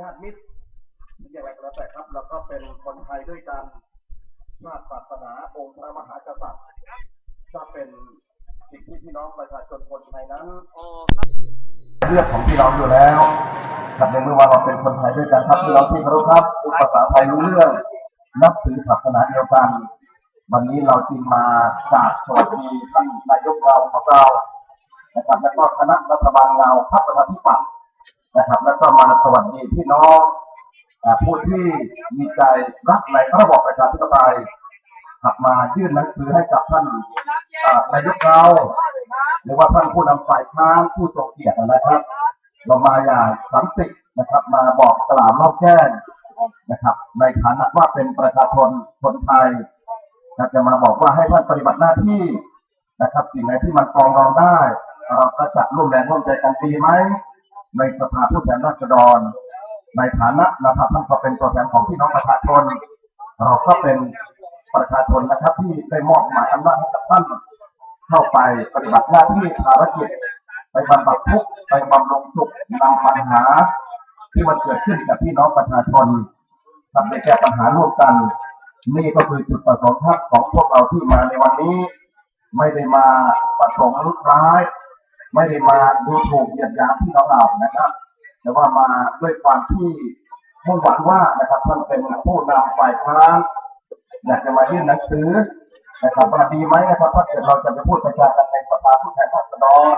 ญาติมิตรอย่างไรก็แล้วแต่ครับ แล้วก็เป็นคนไทยด้วยกันชาติศาสนาองค์พระมหากษัตริย์ก็เป็นสิ่งที่พี่น้องประชาชนคนไทยนั้นโอ้ครับเลือกของพี่น้องอยู่แล้วครับในเมื่อว่าเราเป็นคนไทยด้วยกันครับพี่น้องที่เคารพครับพูดภาษาไทยรู้เรื่องนับถือศาสนาเดียวกัน วันนี้เราจึงมากราบสวัสดีท่านนายกเราของเรานะครับแล้วก็คณะรัฐบาลเราพรรคประชาธิปัตย์ นะครับ แล้วก็มาสวัสดีพี่น้องผู้ที่มีใจรักในระบอบประชาธิปไตยขับมายื่นหนังสือให้กับท่านนายกเราหรือว่าท่านผู้นำฝ่ายค้านผู้ทรงเกียรตินะครับเรามาอย่างสันตินะครับ มาบอกกล่าวเล่าแจ้งนะครับ ในฐานะว่าเป็นประชาชนคนไทยจะมาบอกว่าให้ท่านปฏิบัติหน้าที่นะครับสิ่งไหนที่มันฟองรองได้เราก็จะร่วมแรงร่วมใจกันดีไหม ในสภาผู้แทนราษฎร ในฐานะนะครับท่านก็เป็นตัวแทนของพี่น้องประชาชน เราก็เป็นประชาชนนะครับที่ได้มอบหมายอำนาจให้กับท่านเข้าไปปฏิบัติหน้าที่ภารกิจไปบรรบัดทุกข์ไปบำรุงสุขนำปัญหา ที่มันเกิดขึ้นกับพี่น้องประชาชนทำให้แก้ปัญหาร่วมกัน นี่ก็คือจุดประสงค์ของพวกเราที่มาในวันนี้ ไม่ได้มาประสงค์ร้าย ไม่ได้มาดูถูกเหยียดหยามพี่น้องเรานะครับ แต่ว่ามาด้วยความที่มุ่งหวังว่านะครับท่านเป็นผู้นำฝ่ายค้านอยากจะมายื่นหนังสือนะครับว่าดีไหมนะครับถ้าเกิดเราจะไปพูดประชากันในสภาผู้แทนราษฎร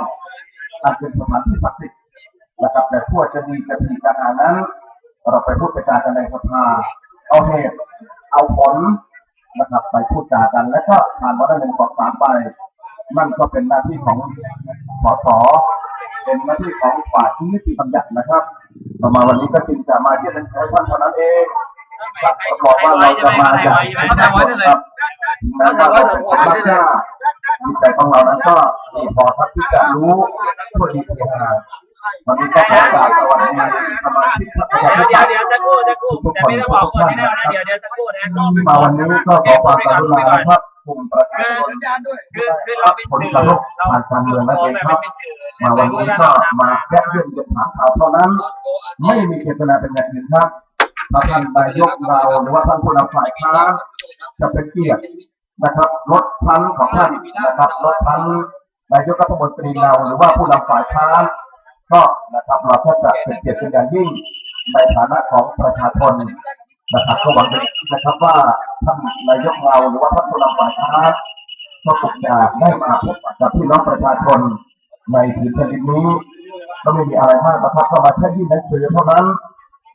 อันเป็นสถานที่ศักดิ์สิทธิ์นะครับ แต่ทั่วจะดีจะดีกันอานั้น เราไปพูดประชากันในสภาเอาเหตุเอาผลนะครับไปพูดจากัน แล้วก็ผ่านมาได้หนึ่งสองสามไปนั่นก็เป็นหน้าที่ของ สสเป็นหน้าที่ของฝ่ายที่นิติบัญญัตินะครับต่อมาวันนี้ก็จึงจะมาเยี่ยมท่านท่านเท่านั้นเองครับบอกว่าเราจะมาจากครับแม้ว่าเราเป็นคนรักชาติจิตใจของเรานั้นก็มีพอทักที่จะรู้ทั่วดีทั่วงานวันนี้ก็ขอกราบสวัสดีสมาชิกพรรคประชาธิเดี๋ยปัวตย์เดี๋ยวสักครู่สักครู่แต่ไม่ต้องบอกคนที่แล้วนะเดี๋ยวเดี๋ยวสักครู่นะมาวันนี้ก็ขอความกรุณาครับ กลุ่มประชาชนคือคือเราเป็นผลสื่อกระทบทางการเมืองนั่นเองครับ มาวันนี้ก็มาแค่เรื่องเกี่ยวกับข่าวเท่านั้น ไม่มีเจตนาเป็นอย่างอื่นครับถ้าท่านนายกเราหรือว่าท่านผู้นำฝ่ายค้านจะเป็นเกียรตินะครับรถพันของท่านนะครับรถพันนายกรัฐมนตรีเราหรือว่าผู้นำฝ่ายค้านก็นะครับเราก็จะเป็นเกียรติเป็นอย่างยิ่งในฐานะของประชาชนนะครับก็หวังนะครับว่าท่านนายกเราหรือว่าท่านผู้นำฝ่ายค้านก็คงจะได้มาพบกับพี่น้องประชาชนในถิ่นแผ่นดินนี้ก็ไม่มีอะไรมากนะครับก็มาแค่ยื่นหนังสือเท่านั้น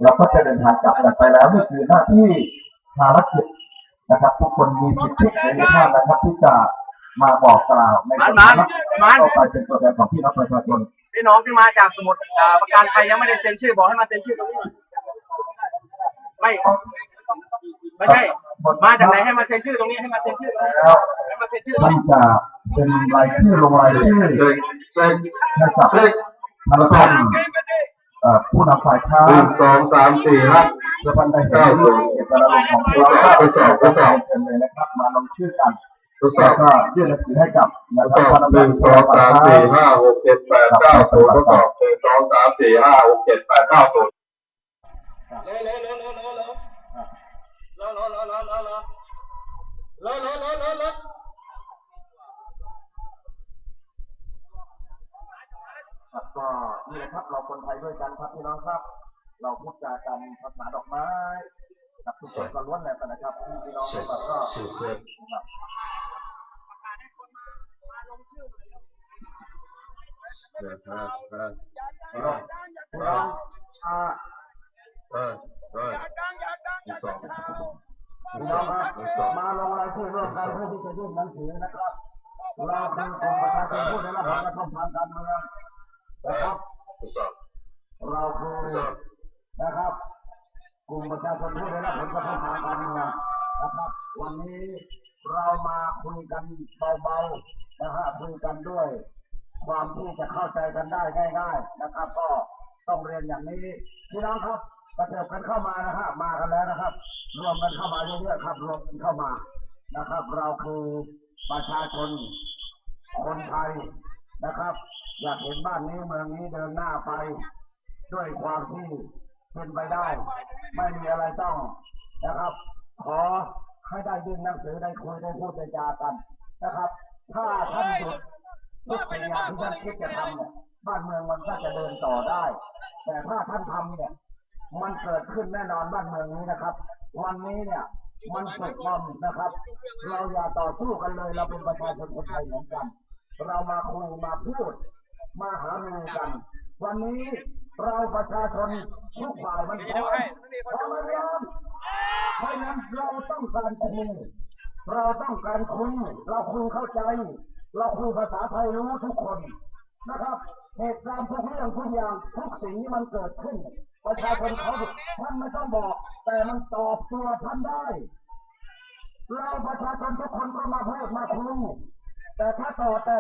เราก็จะเดินทางกลับกันไปแล้วนี่คือหน้าที่ภารกิจนะครับ ทุกคนมีสิทธิเสรีภาพนะครับที่จะมาบอกกล่าวในฐานะต่อไปเป็นตัวแทนของพี่น้องประชาชนพี่น้องที่มาจากสมุดอ่าประกันใครยังไม่ได้เซ็นชื่อบอกให้มาเซ็นชื่อตรงนี้หน่อยไม่ ไม่ใช่มาจากไหนให้มาเซ็นชื่อตรงนี้ให้มาเซ็นชื่อตรงนี้แล้วให้มาเซ็นชื่อตรงท่านนี้จะเป็นรายชื่อลงรายชื่อเช็คเช็คให้กับเช็คทางท่านเอ่อผู้นำฝ่ายค้าหนึ่นงสองสามสี่ห้า เพื่อท่านได้เห็นเจตนารมณ์ของพวกเราทดสอบทดสอบเชิญเลยนะครับ มาลงชื่อกันทดสอบแล้วก็ยื่นหนังสือให้กับทนะดคสรับอบหนึ่งสองสามสี่ห้าหกเจ็ดแปดเก้าศูนย์ทดสอบหนึ่งสองสามสี่ห้าหกเจ็ดแปดเก้าศูนย์ เร็วเร็วเร็วเร็วเร็ว เร็วเร็วเร็วเร็วเร็วเร็วเร็วเร็วเร็วเร็วเร็วเร็วครับก็นี่แหละครับเราคนไทยด้วยกันครับพี่น้องครับ เราพูดจากันภาษาดอกไม้กับทุกคนก็ล้วนแหละนะครับพี่น้องเราก็สุดเลยนะครับเดี๋ยวฮะฮะพี่ น้องพี่น้องอ่าฮะฮะอีกสองมาลงรายชื่อร่วมกันเพื่อที่จะยื่นหนังสือนะครับเราคือกรมประชาชนผู้ได้รับผลกระทบทางการเมืองนะครับทดสอบเราคือนะครับ กลุ่มประชาชนผู้ได้รับผลกระทบทางการเมืองนะครับ วันนี้เรามาคุยกันเบาๆนะฮะคุยกันด้วย ความที่จะเข้าใจกันได้ง่าย ๆ นะครับ ก็ต้องเรียนอย่างนี้พี่น้องครับ กระเถิบกันเข้ามานะฮะมากันแล้วนะครับ รวมกันเข้ามาเยอะๆครับ รวมกันเข้ามานะครับ เราคือประชาชนคนไทยนะครับ อยากเห็นบ้านนี้เมืองนี้เดินหน้าไป ด้วยความที่เป็นไปได้ ไม่มีอะไรต้องนะครับ ขอให้ได้ยื่นหนังสือได้คุยได้พูดได้จากันนะครับ ถ้าท่านหยุดทุกสิ่งอย่างที่ท่านคิดจะทำเนี่ยบ้านเมืองมันก็จะเดินต่อได้ แต่ถ้าท่านทำเนี่ย มันเกิดขึ้นแน่นอนบ้านเมืองนี้นะครับ วันนี้เนี่ยมันสุดความนะครับ เราอย่าต่อสู้กันเลย เราเป็นประชาชนคนไทยเหมือนกัน เรามาคุยมาพูด มาหาเรือกัน วันนี้เราประชาชนทุกฝ่ายมันพร้อมพร้อมหรือยังเพราะฉะนั้นเราต้องการคุยเราต้องการคุยเราคุยเข้าใจ เราคุยภาษาไทยรู้ทุกคนนะครับ เหตุการณ์ทุกเรื่องทุกอย่างทุกสิ่งที่มันเกิดขึ้น ประชาชนเขาท่านไม่ต้องบอก แต่มันตอบตัวท่านได้เราประชาชนทุกคนก็มาพูดมาคุยแต่ถ้าต่อแต่